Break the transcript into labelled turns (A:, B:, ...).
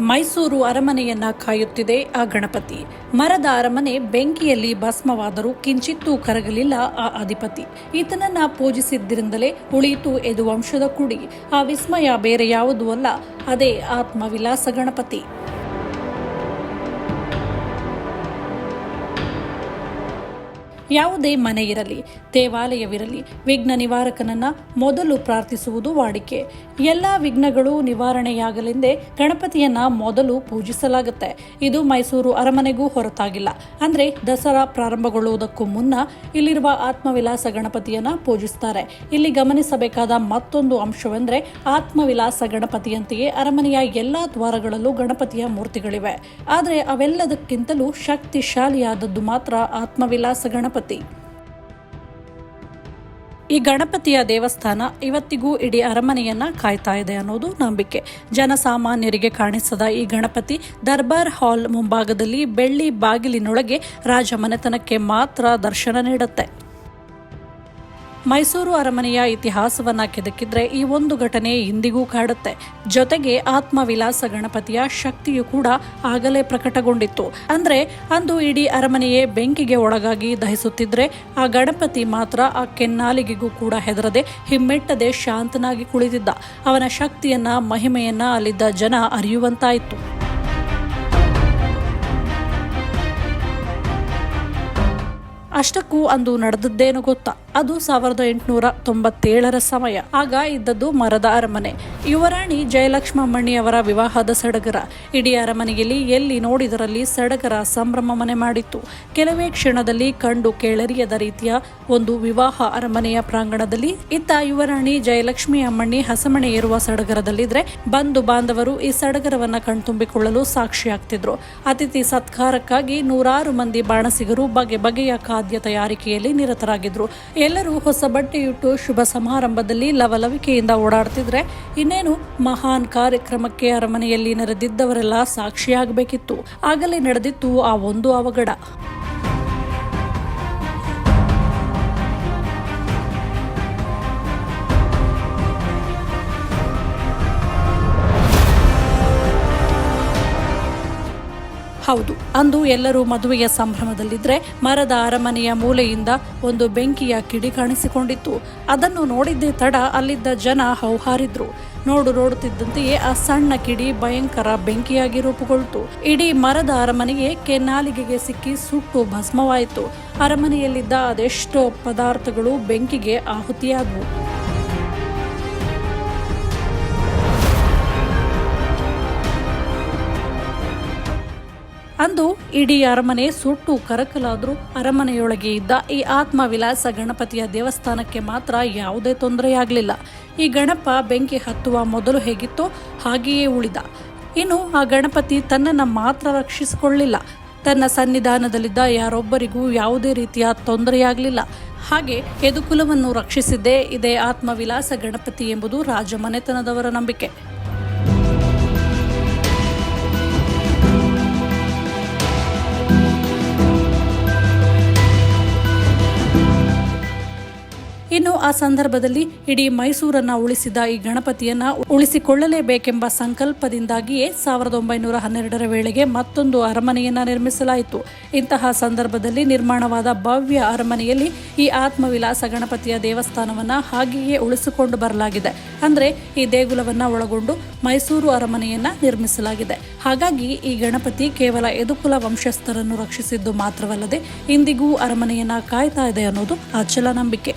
A: ಮೈಸೂರು ಅರಮನೆಯನ್ನ ಕಾಯುತ್ತಿದೆ ಆ ಗಣಪತಿ. ಮರದ ಅರಮನೆ ಬೆಂಕಿಯಲ್ಲಿ ಭಸ್ಮವಾದರೂ ಕಿಂಚಿತ್ತೂ ಕರಗಲಿಲ್ಲ ಆ ಅಧಿಪತಿ. ಈತನನ್ನ ಪೂಜಿಸಿದ್ದರಿಂದಲೇ ಉಳಿಯಿತು ಎದು ವಂಶದ ಕುಡಿ. ಆ ವಿಸ್ಮಯ ಬೇರೆ ಯಾವುದೂ ಅಲ್ಲ, ಅದೇ ಆತ್ಮವಿಲಾಸ ಗಣಪತಿ. ಯಾವುದೇ ಮನೆ ಇರಲಿ, ದೇವಾಲಯವಿರಲಿ, ವಿಘ್ನ ನಿವಾರಕನನ್ನ ಮೊದಲು ಪ್ರಾರ್ಥಿಸುವುದು ವಾಡಿಕೆ. ಎಲ್ಲ ವಿಘ್ನಗಳು ನಿವಾರಣೆಯಾಗಲೆಂದೇ ಗಣಪತಿಯನ್ನ ಮೊದಲು ಪೂಜಿಸಲಾಗುತ್ತೆ. ಇದು ಮೈಸೂರು ಅರಮನೆಗೂ ಹೊರತಾಗಿಲ್ಲ. ಅಂದ್ರೆ ದಸರಾ ಪ್ರಾರಂಭಗೊಳ್ಳುವುದಕ್ಕೂ ಮುನ್ನ ಇಲ್ಲಿರುವ ಆತ್ಮವಿಲಾಸ ಗಣಪತಿಯನ್ನ ಪೂಜಿಸ್ತಾರೆ. ಇಲ್ಲಿ ಗಮನಿಸಬೇಕಾದ ಮತ್ತೊಂದು ಅಂಶವೆಂದ್ರೆ ಆತ್ಮವಿಲಾಸ ಗಣಪತಿಯಂತೆಯೇ ಅರಮನೆಯ ಎಲ್ಲಾ ದ್ವಾರಗಳಲ್ಲೂ ಗಣಪತಿಯ ಮೂರ್ತಿಗಳಿವೆ. ಆದರೆ ಅವೆಲ್ಲದಕ್ಕಿಂತಲೂ ಶಕ್ತಿಶಾಲಿಯಾದದ್ದು ಮಾತ್ರ ಆತ್ಮವಿಲಾಸ ಗಣಪತಿ. ಈ ಗಣಪತಿಯ ದೇವಸ್ಥಾನ ಇವತ್ತಿಗೂ ಇಡೀ ಅರಮನೆಯನ್ನ ಕಾಯ್ತಾ ಇದೆ ಅನ್ನೋದು ನಂಬಿಕೆ. ಜನಸಾಮಾನ್ಯರಿಗೆ ಕಾಣಿಸದ ಈ ಗಣಪತಿ ದರ್ಬಾರ್ ಹಾಲ್ ಮುಂಭಾಗದಲ್ಲಿ ಬೆಳ್ಳಿ ಬಾಗಿಲಿನೊಳಗೆ ರಾಜಮನೆತನಕ್ಕೆ ಮಾತ್ರ ದರ್ಶನ ನೀಡುತ್ತೆ. ಮೈಸೂರು ಅರಮನೆಯ ಇತಿಹಾಸವನ್ನ ಕೆದಕಿದ್ರೆ ಈ ಒಂದು ಘಟನೆ ಇಂದಿಗೂ ಕಾಡುತ್ತೆ. ಜೊತೆಗೆ ಆತ್ಮವಿಲಾಸ ಗಣಪತಿಯ ಶಕ್ತಿಯು ಕೂಡ ಆಗಲೇ ಪ್ರಕಟಗೊಂಡಿತ್ತು. ಅಂದ್ರೆ ಅಂದು ಇಡೀ ಅರಮನೆಯೇ ಬೆಂಕಿಗೆ ಒಳಗಾಗಿ ದಹಿಸುತ್ತಿದ್ರೆ ಆ ಗಣಪತಿ ಮಾತ್ರ ಆ ಕೆನ್ನಾಲಿಗೆಗೂ ಕೂಡ ಹೆದರದೆ ಹಿಮ್ಮೆಟ್ಟದೆ ಶಾಂತನಾಗಿ ಕುಳಿತಿದ್ದ. ಅವನ ಶಕ್ತಿಯನ್ನ, ಮಹಿಮೆಯನ್ನ ಅಲ್ಲಿದ್ದ ಜನ ಅರಿಯುವಂತಾಯಿತು. ಅಷ್ಟಕ್ಕೂ ಅಂದು ನಡೆದದ್ದೇನು ಗೊತ್ತಾ? ಅದು ಸಾವಿರದ ಎಂಟುನೂರ ತೊಂಬತ್ತೇಳರ ಸಮಯ. ಆಗ ಇದ್ದದ್ದು ಮರದ ಅರಮನೆ. ಯುವರಾಣಿ ಜಯಲಕ್ಷ್ಮಮ್ಮಣ್ಣಿಯವರ ವಿವಾಹದ ಸಡಗರ. ಇಡೀ ಅರಮನೆಯಲ್ಲಿ ಎಲ್ಲಿ ನೋಡಿದರಲ್ಲಿ ಸಡಗರ ಸಂಭ್ರಮ ಮನೆ ಮಾಡಿತ್ತು. ಕೆಲವೇ ಕ್ಷಣದಲ್ಲಿ ಕಂಡು ಕೇಳರಿಯದ ರೀತಿಯ ಒಂದು ವಿವಾಹ ಅರಮನೆಯ ಪ್ರಾಂಗಣದಲ್ಲಿ ಇತ್ತ ಯುವರಾಣಿ ಜಯಲಕ್ಷ್ಮಿ ಅಮ್ಮಣ್ಣಿ ಹಸಮಣೆ ಇರುವ ಸಡಗರದಲ್ಲಿದ್ರೆ ಬಂಧು ಬಾಂಧವರು ಈ ಸಡಗರವನ್ನ ಕಣ್ತುಂಬಿಕೊಳ್ಳಲು ಸಾಕ್ಷಿಯಾಗ್ತಿದ್ರು. ಅತಿಥಿ ಸತ್ಕಾರಕ್ಕಾಗಿ ನೂರಾರು ಮಂದಿ ಬಾಣಸಿಗರು ಬಗೆ ಬಗೆಯ ಖಾದ್ಯ ತಯಾರಿಕೆಯಲ್ಲಿ ನಿರತರಾಗಿದ್ರು. ಎಲ್ಲರೂ ಹೊಸ ಬಟ್ಟೆಯುಟ್ಟು ಶುಭ ಸಮಾರಂಭದಲ್ಲಿ ಲವಲವಿಕೆಯಿಂದ ಓಡಾಡ್ತಿದ್ರೆ ಇನ್ನೇನು ಮಹಾನ್ ಕಾರ್ಯಕ್ರಮಕ್ಕೆ ಅರಮನೆಯಲ್ಲಿ ನೆರೆದಿದ್ದವರೆಲ್ಲ ಸಾಕ್ಷಿಯಾಗಬೇಕಿತ್ತು. ಆಗಲೇ ನಡೆದಿತ್ತು ಆ ಒಂದು ಅವಘಡ. ಹೌದು. ಅಂದು ಎಲ್ಲರೂ ಮದುವೆಯ ಸಂಭ್ರಮದಲ್ಲಿದ್ರೆ ಮರದ ಅರಮನೆಯ ಮೂಲೆಯಿಂದ ಒಂದು ಬೆಂಕಿಯ ಕಿಡಿ ಕಾಣಿಸಿಕೊಂಡಿತ್ತು. ಅದನ್ನು ನೋಡಿದ್ದೇ ತಡ ಅಲ್ಲಿದ್ದ ಜನ ಹೌಹಾರಿದ್ರು. ನೋಡು ನೋಡುತ್ತಿದ್ದಂತೆಯೇ ಆ ಸಣ್ಣ ಕಿಡಿ ಭಯಂಕರ ಬೆಂಕಿಯಾಗಿ ರೂಪುಗೊಳ್ತು. ಇಡೀ ಮರದ ಅರಮನೆಗೆ ಕೆನ್ನಾಲಿಗೆಗೆ ಸಿಕ್ಕಿ ಸುಟ್ಟು ಭಸ್ಮವಾಯಿತು. ಅರಮನೆಯಲ್ಲಿದ್ದ ಅದೆಷ್ಟೋ ಪದಾರ್ಥಗಳು ಬೆಂಕಿಗೆ ಆಹುತಿಯಾದವು. ಅಂದು ಇಡೀ ಅರಮನೆ ಸುಟ್ಟು ಕರಕಲಾದರೂ ಅರಮನೆಯೊಳಗೆ ಇದ್ದ ಈ ಆತ್ಮವಿಲಾಸ ಗಣಪತಿಯ ದೇವಸ್ಥಾನಕ್ಕೆ ಮಾತ್ರ ಯಾವುದೇ ತೊಂದರೆಯಾಗಲಿಲ್ಲ. ಈ ಗಣಪ ಬೆಂಕಿ ಹತ್ತುವ ಮೊದಲು ಹೇಗಿತ್ತು ಹಾಗೆಯೇ ಉಳಿದ. ಇನ್ನು ಆ ಗಣಪತಿ ತನ್ನನ್ನು ಮಾತ್ರ ರಕ್ಷಿಸಿಕೊಳ್ಳಿಲ್ಲ. ತನ್ನ ಸನ್ನಿಧಾನದಲ್ಲಿದ್ದ ಯಾರೊಬ್ಬರಿಗೂ ಯಾವುದೇ ರೀತಿಯ ತೊಂದರೆಯಾಗಲಿಲ್ಲ. ಹಾಗೆ ಯದುಕುಲವನ್ನು ರಕ್ಷಿಸಿದ್ದೇ ಇದೇ ಆತ್ಮವಿಲಾಸ ಗಣಪತಿ ಎಂಬುದು ರಾಜಮನೆತನದವರ ನಂಬಿಕೆ. ಆ ಸಂದರ್ಭದಲ್ಲಿ ಇಡೀ ಮೈಸೂರನ್ನ ಉಳಿಸಿದ ಈ ಗಣಪತಿಯನ್ನ ಉಳಿಸಿಕೊಳ್ಳಲೇಬೇಕೆಂಬ ಸಂಕಲ್ಪದಿಂದಾಗಿಯೇ ಸಾವಿರದ ಒಂಬೈನೂರ ಹನ್ನೆರಡರ ವೇಳೆಗೆ ಮತ್ತೊಂದು ಅರಮನೆಯನ್ನ ನಿರ್ಮಿಸಲಾಯಿತು. ಇಂತಹ ಸಂದರ್ಭದಲ್ಲಿ ನಿರ್ಮಾಣವಾದ ಭವ್ಯ ಅರಮನೆಯಲ್ಲಿ ಈ ಆತ್ಮವಿಲಾಸ ಗಣಪತಿಯ ದೇವಸ್ಥಾನವನ್ನ ಹಾಗೆಯೇ ಉಳಿಸಿಕೊಂಡು ಬರಲಾಗಿದೆ. ಅಂದ್ರೆ ಈ ದೇಗುಲವನ್ನ ಒಳಗೊಂಡು ಮೈಸೂರು ಅರಮನೆಯನ್ನ ನಿರ್ಮಿಸಲಾಗಿದೆ. ಹಾಗಾಗಿ ಈ ಗಣಪತಿ ಕೇವಲ ಎದುಕುಲ ವಂಶಸ್ಥರನ್ನು ರಕ್ಷಿಸಿದ್ದು ಮಾತ್ರವಲ್ಲದೆ ಇಂದಿಗೂ ಅರಮನೆಯನ್ನ ಕಾಯ್ತಾ ಇದೆ ಅನ್ನೋದು ಅಚಲ ನಂಬಿಕೆ